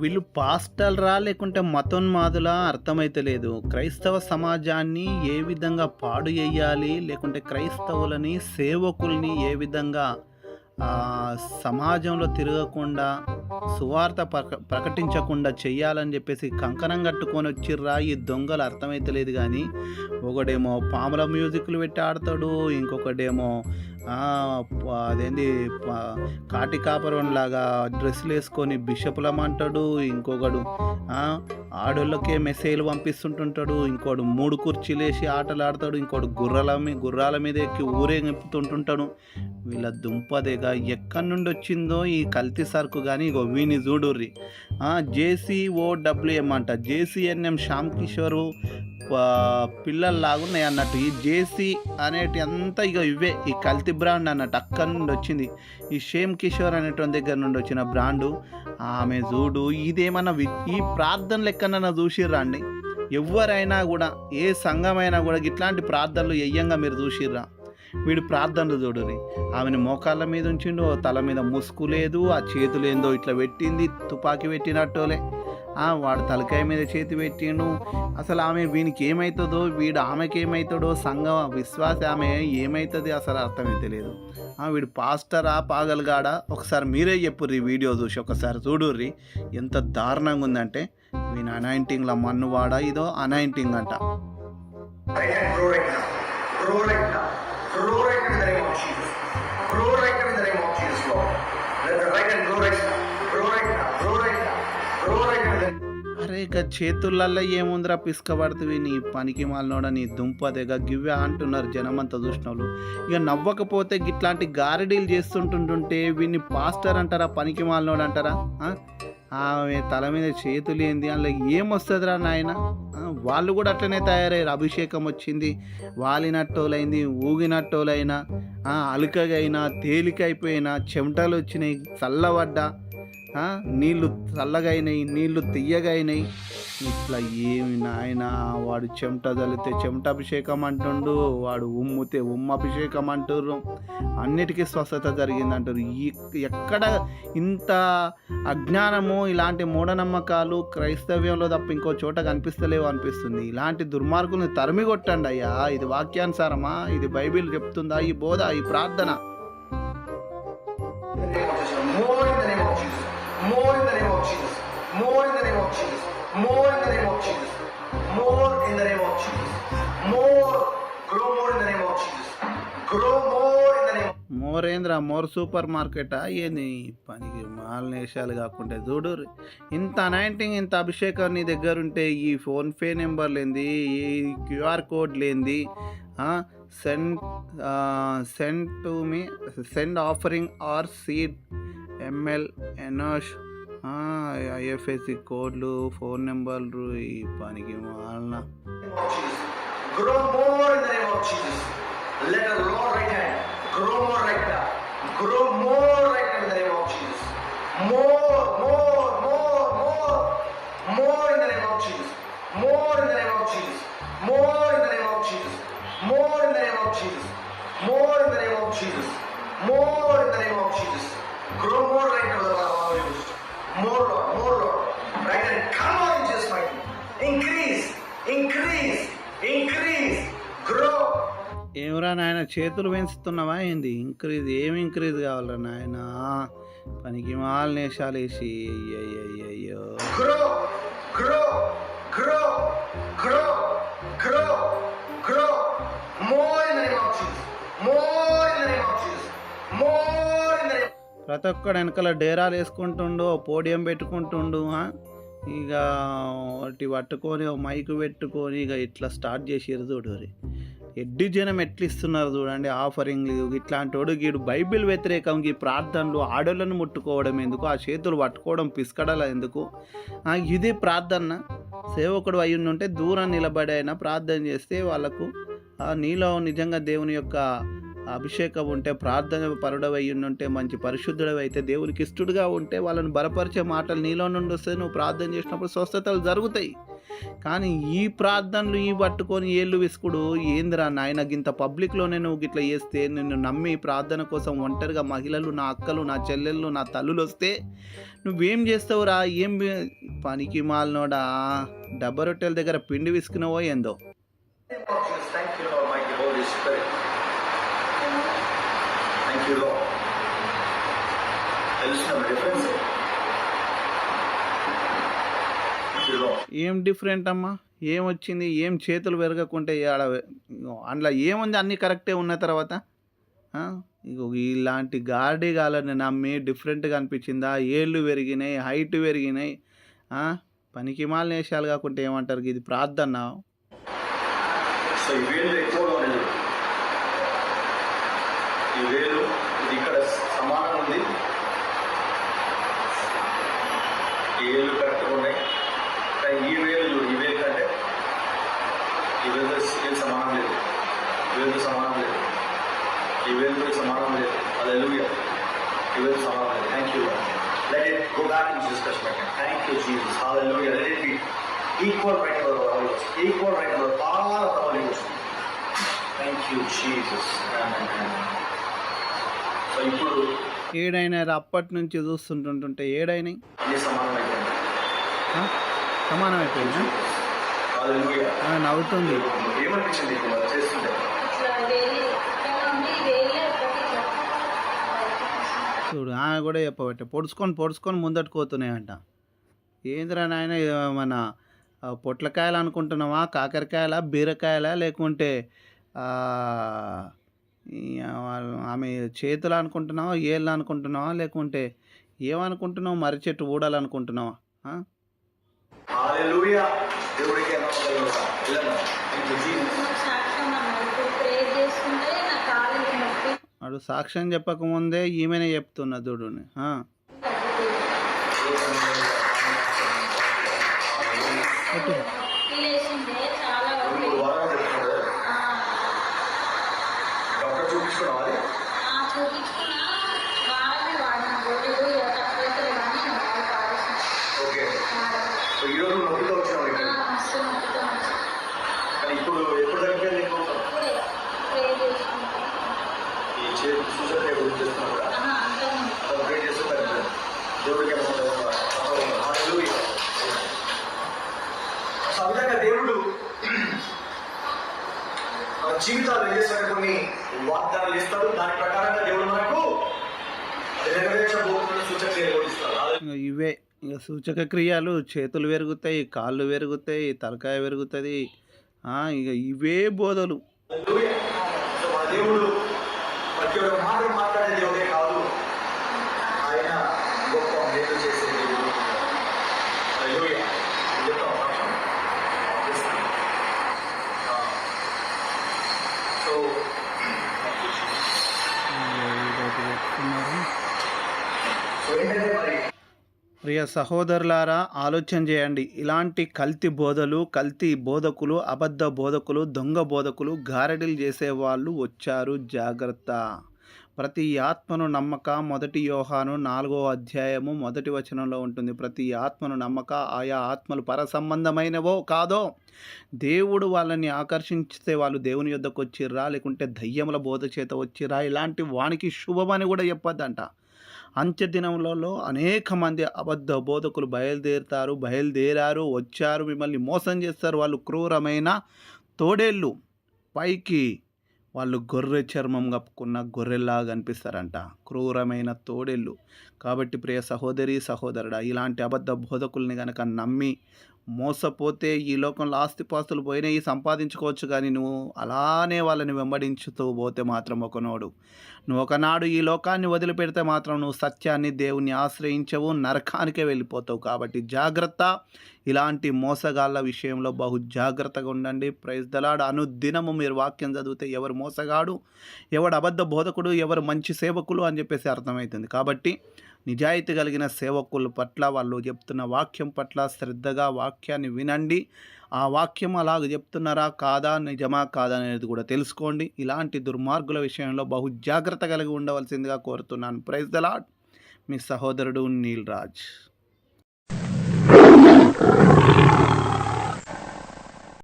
వీళ్ళు పాస్టల్రా లేకుంటే మతోన్మాదులా అర్థమైతలేదు. క్రైస్తవ సమాజాన్ని ఏ విధంగా పాడు చేయాలి లేకుంటే క్రైస్తవులని సేవకుల్ని ఏ విధంగా సమాజంలో తిరగకుండా సువార్త ప్రక ప్రకటించకుండా చెయ్యాలని చెప్పేసి కంకణం కట్టుకొని వచ్చిర్రా ఈ దొంగలు అర్థమైతలేదు కానీ ఒకడేమో పాముల మ్యూజిక్లు పెట్టి ఆడతాడు ఇంకొకడేమో అదేంది కాటి కాపరం లాగా డ్రెస్సులు వేసుకొని బిషపులం అంటాడు ఇంకొకడు ఆడోళ్ళకే మెసేజ్లు పంపిస్తుంటుంటాడు ఇంకోడు మూడు కుర్చీలు వేసి ఆటలు ఆడతాడు ఇంకోడు గుర్రాల మీద గుర్రాల మీద ఎక్కి ఊరేగిపుతుంటుంటాడు వీళ్ళ దుంపదేగా ఎక్కడి నుండి వచ్చిందో ఈ కల్తీ సరుకు కానీ ఇగో వీని చూడుర్రి. జేసీఓడబ్ల్యూఎం అంట. జేసీఎన్ఎం శ్యామ్ కిషోరు పిల్లల్లాగున్నాయి అన్నట్టు. ఈ జేసీ అనేటి అంతా ఇక ఇవే. ఈ కల్తీ బ్రాండ్ అన్నట్టు అక్కడి నుండి వచ్చింది. ఈ షేమ్ కిషోర్ అనేటువంటి దగ్గర నుండి వచ్చిన బ్రాండు. ఆమె చూడు ఇదేమన్నా వి- ఈ ప్రార్థన ఎక్కడన్నా చూసిర్రా అండి? ఎవరైనా కూడా ఏ సంఘమైనా కూడా ఇట్లాంటి ప్రార్థనలు ఎయ్యంగా మీరు చూసిర్రా? వీడు ప్రార్థనలు చూడురి. ఆమెను మోకాళ్ళ మీద ఉంచిండు ఓ తల మీద ముసుగు లేదు ఆ చేతులు ఏందో ఇట్లా పెట్టింది తుపాకీ పెట్టినట్టోలే. వాడు తలకాయ మీద చేతి పెట్టిండు. అసలు ఆమె వీనికి ఏమవుతుందో వీడు ఆమెకి ఏమవుతాడో సంఘం విశ్వాస ఆమె ఏమవుతుంది అసలు అర్థమే తెలియదు. వీడు పాస్టరా పాగలగాడా? ఒకసారి మీరే చెప్పుర్రి వీడియో చూసి ఒకసారి చూడుర్రి. ఎంత దారుణంగా ఉందంటే వీని అనాయింటింగ్ల మన్ను వాడ ఇదో అనాయింటింగ్ అంట అరే ఇక చేతులలో ఏముందిరా పిసుక పడుతుంది నీ పనికి మాలనోడని దుంప దగ్గ గివ్వే అంటున్నారు జనమంత దుష్ణులు ఇక నవ్వకపోతే గిట్లాంటి గారడీలు చేస్తుంటుంటుంటే వీని పాస్టర్ అంటారా పనికి మాలనోడు అంటారా? ఆమె తల మీద చేతులు ఏంది? అందులో ఏమొస్తుందిరా నాయన? వాళ్ళు కూడా అట్లనే తయారయ్యారు. అభిషేకం వచ్చింది. వాలినట్టోలైంది ఊగినట్టోలైనా అలుకగైనా తేలికైపోయినా చెమటలు వచ్చినాయి చల్లబడ్డా. ఆ, నీళ్ళు చల్లగైనాయి నీళ్ళు తియ్యగైనాయి. ఇట్లా ఏమి నాయన వాడు చెమట చల్లితే చెమట అభిషేకం అంటుండు వాడు ఉమ్ముతే ఉమ్మ అభిషేకం అంటుర్రు అన్నిటికీ స్వస్థత జరిగింది అంటారు ఈ ఎక్కడ ఇంత అజ్ఞానము ఇలాంటి మూఢనమ్మకాలు క్రైస్తవ్యంలో తప్ప ఇంకో చోట కనిపిస్తలేవు అనిపిస్తుంది. ఇలాంటి దుర్మార్గుల్ని తరిమి కొట్టండి అయ్యా. ఇది వాక్యానుసారమా? ఇది బైబిల్ చెప్తుందా? ఈ బోధ? ఈ ప్రార్థన? More in the name of Jesus. More in the name of Jesus. More in the name of Jesus. More. Grow more in the name of Jesus. Grow more in the name of మోరేంద్ర more super market ఏంది పనికి మాలనేషాలు కాకుండా చూడు ఇంత anointing ఇంత అభిషేకం నీ దగ్గర ఉంటే ఈ ఫోన్పే నెంబర్ లేంది ఈ క్యూఆర్ కోడ్ లేంది send send to me send offering or seed ML ఎనోష్ ఐఎఫ్ఎస్సి కోడ్లు ఫోన్ నెంబర్లు ఈ పనికి మాలన more in the name of Jesus. Let the Lord right hand grow more right now. ఏమరా నాయన? చేతులు పెంచుతున్నావా ఏంది? ఇంక్రీజ్ ఏమి ఇంక్రీజ్ కావాలరా నాయన? పనికి మాల నేషాలు వేసి అయ్యయ్యో. ప్రతి ఒక్కడు వెనకాల డేరాలు వేసుకుంటుండు పోడియం పెట్టుకుంటుండు? ఇక ఒకటి పట్టుకొని ఓ మైకు పెట్టుకొని ఇక ఇట్లా స్టార్ట్ చేసిరు చూడు ఎడ్డి జనం ఎట్లా ఇస్తున్నారు చూడండి ఆఫరింగ్ ఇట్లాంటి వాడు గీడు బైబిల్ వ్యతిరేకం ఈ ప్రార్థనలు ఆడోళ్ళను ముట్టుకోవడం ఎందుకు ఆ చేతులు పట్టుకోవడం పిసకడల ఎందుకు? ఇది ప్రార్థన. సేవకుడు అయి ఉంటే దూరం నిలబడి అయినా ప్రార్థన చేస్తే వాళ్ళకు ఆ, నీలో నిజంగా దేవుని యొక్క అభిషేకం ఉంటే ప్రార్థన పరుడవై ఉంటే మంచి పరిశుద్ధుడవి అయితే దేవునికి ఇష్టడుగా ఉంటే వాళ్ళని బలపరిచే మాటలు నీలో నుండి వస్తే నువ్వు ప్రార్థన చేసినప్పుడు స్వస్థతలు జరుగుతాయి. కానీ ఈ ప్రార్థనలు ఈ పట్టుకొని ఏళ్ళు విసుకుడు ఏందిరా నాయన గింత పబ్లిక్లోనే నువ్వు గిట్లా చేస్తే నిన్ను నమ్మి ప్రార్థన కోసం ఒంటరిగా మహిళలు నా అక్కలు నా చెల్లెళ్ళు నా తల్లులు వస్తే నువ్వేం చేస్తావురా? ఏం పనికి మాలినోడా డబ్బా రొట్టెల దగ్గర పిండి విసుకునవో ఏందో In the name of Jesus, thank you, Lord, mighty Holy Spirit. Thank you, Lord. తెలుస్తున్న డిఫరెన్స్ Thank you, Lord. ఏం డిఫరెంట్ అమ్మా? ఏం వచ్చింది? ఏం చేతులు పెరగకుంటే ఆడ అందులో ఏముంది? అన్నీ కరెక్టే ఉన్న తర్వాత ఇగో ఇలాంటి గార్డీ గాలని నమ్మి డిఫరెంట్గా అనిపించిందా? ఏళ్ళు పెరిగినాయి హైట్ పెరిగినాయి పనికి మాలిన వేషాలు కాకుండా ఏమంటారు? ఇది ప్రార్థన. ఇక్కడ సమానం ఉంది. ఏళ్ళు వేలు కరెక్ట్గా ఉన్నాయి కానీ ఈ వేలు చూడు, ఈ వేలు కంటే ఈ వేలు వేలు సమానం లేదు. ఈ వేలు సమానం లేదు. ఈ సమానం లేదు. అదే ఈ వేలు సమానం లేదు. Thank you let it go back thank you Jesus hallelujah let it be equal right for our equal right for all of our us thank you Jesus so ఇప్పుడు ఏడైనా అప్పటి నుంచి చూస్తుంటుంటుంటే ఏడైనాయి? సమానమైపోయింది? సమానం అయిపోయిందా నవ్వుతుంది. చూడు ఆమె కూడా చెప్పబట్టే పొడుచుకొని పొడుచుకొని ముందట్టుకోతున్నాయంట ఏంద్రా ఏందిరా నాయన మన పొట్లకాయలు అనుకుంటున్నావా కాకరకాయల బీరకాయల లేకుంటే ఆమె చేతులు అనుకుంటున్నావా ఏళ్ళు అనుకుంటున్నావా లేకుంటే ఏమనుకుంటున్నావు మర్రి చెట్టు ఊడాలనుకుంటున్నావా హాలూయా దేవుడికి వాడు సాక్ష్యం చెప్పకముందే ఈమెనే చెప్తున్నా చూడు ఆ. సూచన చేస్తున్నా కూడా ప్రే దేవుడికి సో ఆ విధంగా దేవుడు మన జీవితాలు ఏం కొన్ని వాగ్దానాలు ఇస్తారు దాని ప్రకారంగా దేవుడు మనకు నెరవేర్చబోతున్న సూచన ఇక ఇవే ఇక సూచక క్రియలు చేతులు పెరుగుతాయి కాళ్ళు పెరుగుతాయి తలకాయ పెరుగుతుంది. ఇక ఇవే బోధలు. దేవుడు ప్రతి ఒక్క మాట మాట్లాడే దేవుడే కాదు ఆయన గొప్ప మేలు చేసే దేవుడు హల్లెలూయా. ఇది చెప్తాం సాక్ష్యం. ఆ. సో ఇదొకటి చెప్తున్నారు. సో ఏంటంటే మరి ప్రియ సహోదరులారా ఆలోచన చేయండి. ఇలాంటి కల్తీ బోధలు కల్తీ బోధకులు అబద్ధ బోధకులు దొంగ బోధకులు గారడీలు చేసేవాళ్ళు వచ్చారు. జాగ్రత్త. ప్రతి ఆత్మను నమ్మక మొదటి యోహాను నాలుగో అధ్యాయము మొదటి వచనంలో ఉంటుంది. ప్రతి ఆత్మను నమ్మక ఆయా ఆత్మలు పర సంబంధమైనవో కాదో దేవుడు వాళ్ళని ఆకర్షించితే వాళ్ళు దేవుని యొద్దకు వచ్చిర్రా లేకుంటే దయ్యముల బోధ చేత వచ్చిర్రా ఇలాంటి వానికి శుభమని కూడా చెప్పొద్దంట. అంత్య అనేక మంది అబద్ధ బోధకులు బయలుదేరుతారు బయలుదేరారు వచ్చారు మిమ్మల్ని మోసం చేస్తారు. వాళ్ళు క్రూరమైన తోడేళ్ళు. పైకి వాళ్ళు గొర్రె చర్మం కప్పుకున్న గొర్రెల్లాగా కనిపిస్తారంట క్రూరమైన తోడేళ్ళు. కాబట్టి ప్రియ సహోదరి సహోదరుడా ఇలాంటి అబద్ధ బోధకుల్ని కనుక నమ్మి మోసపోతే ఈ లోకంలో ఆస్తిపాస్తులు పోయినాయి సంపాదించుకోవచ్చు కానీ నువ్వు అలానే వాళ్ళని వెంబడించుతూ పోతే మాత్రం ఒకనోడు. నువ్వు ఒకనాడు ఈ లోకాన్ని వదిలిపెడితే మాత్రం నువ్వు సత్యాన్ని దేవుణ్ణి ఆశ్రయించవు నరకానికే వెళ్ళిపోతావు కాబట్టి జాగ్రత్త. ఇలాంటి మోసగాళ్ళ విషయంలో బహు జాగ్రత్తగా ఉండండి. ప్రైజ్ దలాడు అనుదినము మీరు వాక్యం చదివితే ఎవరు మోసగాడు ఎవడు అబద్ధ బోధకుడు ఎవరు మంచి సేవకులు అని చెప్పేసి అర్థమవుతుంది. కాబట్టి నిజాయితీ కలిగిన సేవకుల పట్ల వాళ్ళు చెప్తున్న వాక్యం పట్ల శ్రద్ధగా వాక్యాన్ని వినండి. ఆ వాక్యం అలాగ చెప్తున్నారా? కాదా? నిజమా? కాదా? అనేది కూడా తెలుసుకోండి. ఇలాంటి దుర్మార్గుల విషయంలో బహు జాగ్రత్త కలిగి ఉండవలసిందిగా కోరుతున్నాను. ప్రైజ్ దలాడ్ మీ సహోదరుడు నీల్ రాజ్.